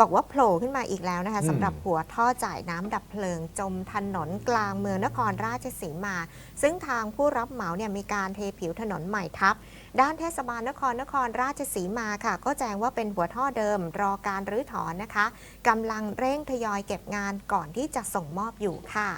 บอกว่าโผล่ขึ้นมาอีกแล้วนะคะอืมสำหรับหัวท่อจ่ายน้ำดับเพลิง จมถนนกลางเมืองนครราชสีมา ซึ่งทางผู้รับเหมาเนี่ยมีการเทผิวถนนใหม่ทับ ด้านเทศบาลนครนครราชสีมาค่ะ ก็แจ้งว่าเป็นหัวท่อเดิม รอการรื้อถอนนะคะกำลังเร่งทยอยเก็บงานก่อนที่จะส่งมอบอยู่ค่ะ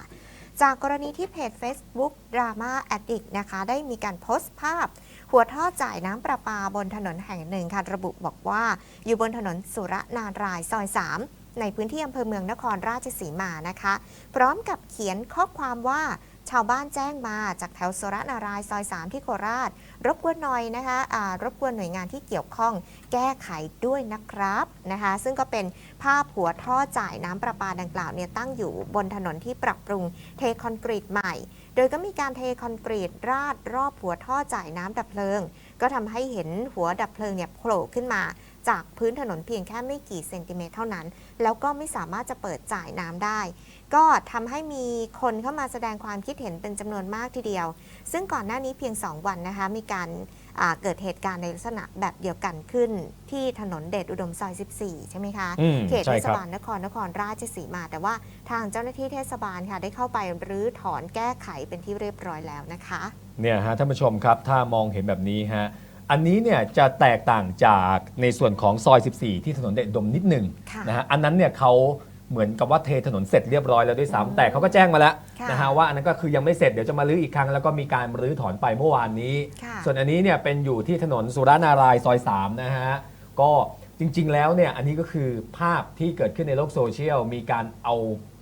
จากกรณีที่เพจ Facebook Drama Addict นะคะ ได้มีการโพสต์ภาพ หัวท่อจ่ายน้ำประปาบนถนนแห่งหนึ่งค่ะระบุบอกว่าอยู่บนถนนสุรนารายซอย 3 ในพื้นที่อำเภอเมืองนครราชสีมานะคะ พร้อมกับเขียนข้อความว่า ชาวบ้านแจ้งมาจากแถวสุรนารายซอย 3 ที่โคราช รบกวนหน่อยนะคะอ่ารบกวนหน่วยงานที่เกี่ยวข้องแก้ไขด้วยนะครับนะคะ ซึ่งก็เป็นภาพหัวท่อจ่ายน้ำประปาดังกล่าวเนี่ยตั้งอยู่บนถนนที่ปรับปรุงเทคอนกรีตใหม่ โดยก็มีการเทคอนกรีตราดรอบหัวท่อจ่ายน้ำดับเพลิง ก็ทำให้เห็นหัวดับเพลิงเนี่ยโผล่ขึ้นมาจากพื้นถนนเพียงแค่ไม่กี่เซนติเมตรเท่านั้น แล้วก็ไม่สามารถจะเปิดจ่ายน้ำได้ ก็ทำให้มีคนเข้ามาแสดงความคิดเห็นเป็นจำนวนมากทีเดียว ซึ่งก่อนหน้านี้เพียง 2 วันนะคะ มีการอ่าเกิดเหตุการณ์ในลักษณะแบบเดียวกันขึ้น ที่ถนนเดชอุดมซอย 14 ใช่ไหมคะอืมเขตใช่เทครับศบาลนครนครราชสีมา แต่ว่าทางเจ้าหน้าที่เทศบาลค่ะ ได้เข้าไปรื้อถอนแก้ไขเป็นที่เรียบร้อยแล้วนะคะเนี่ยฮะท่านผู้ชมครับถ้ามองเห็นแบบนี้ฮะอันนี้เนี่ยจะแตกต่างจากในส่วนของซอย 14 ที่ถนนเดชอุดมนิดหนึ่งค่ะนะฮะอันนั้นเนี่ยเขา เหมือนกับว่าเทถนนเสร็จเรียบร้อยแล้วด้วยซ้ำแต่เขาก็แจ้งมาแล้วค่ะนะฮะว่าอันนั้นก็คือยังไม่เสร็จเดี๋ยวจะมารื้ออีกครั้งแล้วก็มีการรื้อถอนไปเมื่อวานนี้ ค่ะ ส่วนอันนี้เนี่ยเป็นอยู่ที่ถนนสุรนารายณ์ซอย3นะฮะก็จริงๆแล้วเนี่ยอันนี้ก็คือภาพที่เกิดขึ้นในโลกโซเชียลมีการเอา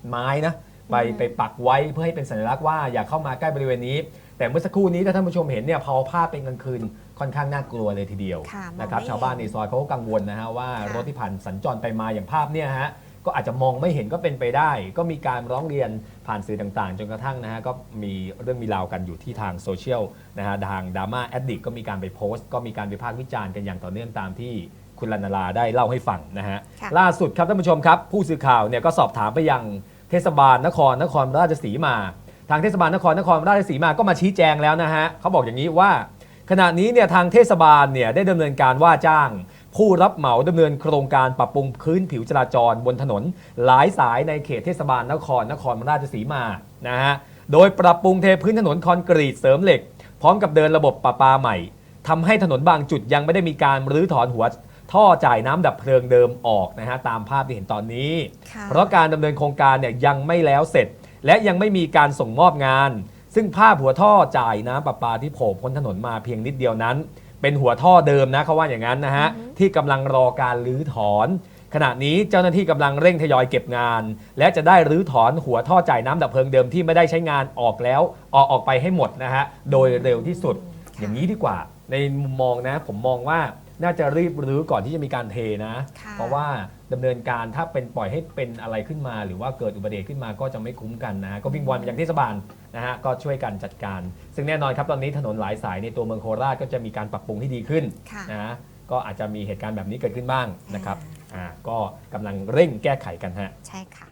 ไม้นะไปอืมไปปักไว้เพื่อให้เป็นสัญลักษณ์ว่าอย่าเข้ามาใกล้บริเวณนี้ แต่เมื่อสักครู่นี้ถ้าท่านผู้ชมเห็นเนี่ยพอภาพเป็นกลางคืนค่อนข้างน่ากลัวเลยทีเดียวค่ะมองนะครับไม่ชาวบ้านในเห็นซอยเขาก็กังวลนะฮะว่าค่ะรถที่ผ่านสัญจรไปมาอย่างภาพเนี่ยฮะ ก็อาจจะมองไม่เห็นก็เป็นไปได้ ก็มีการร้องเรียนผ่านสื่อต่างๆ จนกระทั่งนะฮะก็มีเรื่องมีราวกันอยู่ที่ทางโซเชียลนะฮะทางดราม่าแอดดิกก็มีการไปโพสต์ก็มีการวิพากษ์วิจารณ์กันอย่างต่อเนื่องตามที่คุณลันนาลาได้เล่าให้ฟังนะฮะค่ะ ล่าสุดครับท่านผู้ชมครับ ผู้สื่อข่าวเนี่ยก็สอบถามไปยังเทศบาลนครนครราชสีมา ทางเทศบาลนครนครราชสีมาก็มาชี้แจงแล้วนะฮะเขาบอกอย่างนี้ว่า ขณะนี้เนี่ยทางเทศบาลเนี่ยได้ดำเนินการว่าจ้าง ผู้รับเหมาดำเนินโครงการปรับปรุงพื้นผิวจราจรบนถนน หลายสายในเขตเทศบาลนครนครราชสีมานะฮะโดยปรับปรุงเทพื้นถนนคอนกรีตเสริมเหล็ก พร้อมกับเดินระบบประปาใหม่ทำให้ถนนบางจุดยังไม่ได้มีการรื้อถอนหัวท่อจ่ายน้ำดับเพลิงเดิมออกนะฮะตามภาพที่เห็นตอนนี้ค่ะเพราะการดำเนินโครงการเนี่ยยังไม่แล้วเสร็จ และยังไม่มีการส่งมอบงาน ซึ่งภาพหัวท่อจ่ายน้ำประปาที่โผล่พ้นถนนมาเพียงนิดเดียวนั้น เป็นหัวท่อเดิมนะเขาว่าอย่างนั้นนะฮะอือฮึที่กำลังรอการรื้อถอน ขณะนี้เจ้าหน้าที่กำลังเร่งทยอยเก็บงาน และจะได้รื้อถอนหัวท่อจ่ายน้ำดับเพลิงเดิมที่ไม่ได้ใช้งานออกแล้วออกออกไปให้หมดนะฮะโดยเร็วที่สุดค่ะอย่างนี้ดีกว่า ในมุมมองนะ ผมมองว่าน่าจะรีบรื้อก่อนที่จะมีการเทนะ ค่ะเพราะว่าดำเนินการถ้าเป็นปล่อยให้เป็นอะไรขึ้นมา หรือว่าเกิดอุบัติเหตุขึ้นมาก็จะไม่คุ้มกันนะฮะก็วิงวอนไปยังเทศบาล นะฮะก็ช่วยกันจัดการ ซึ่งแน่นอนครับตอนนี้ถนนหลายสายในตัวเมืองโคราชก็จะมีการปรับปรุงที่ดีขึ้นค่ะนะฮะก็อาจจะมีเหตุการณ์แบบนี้เกิดขึ้นบ้างนะครับอ่าก็กำลังเร่งแก้ไขกันฮะ ใช่ค่ะ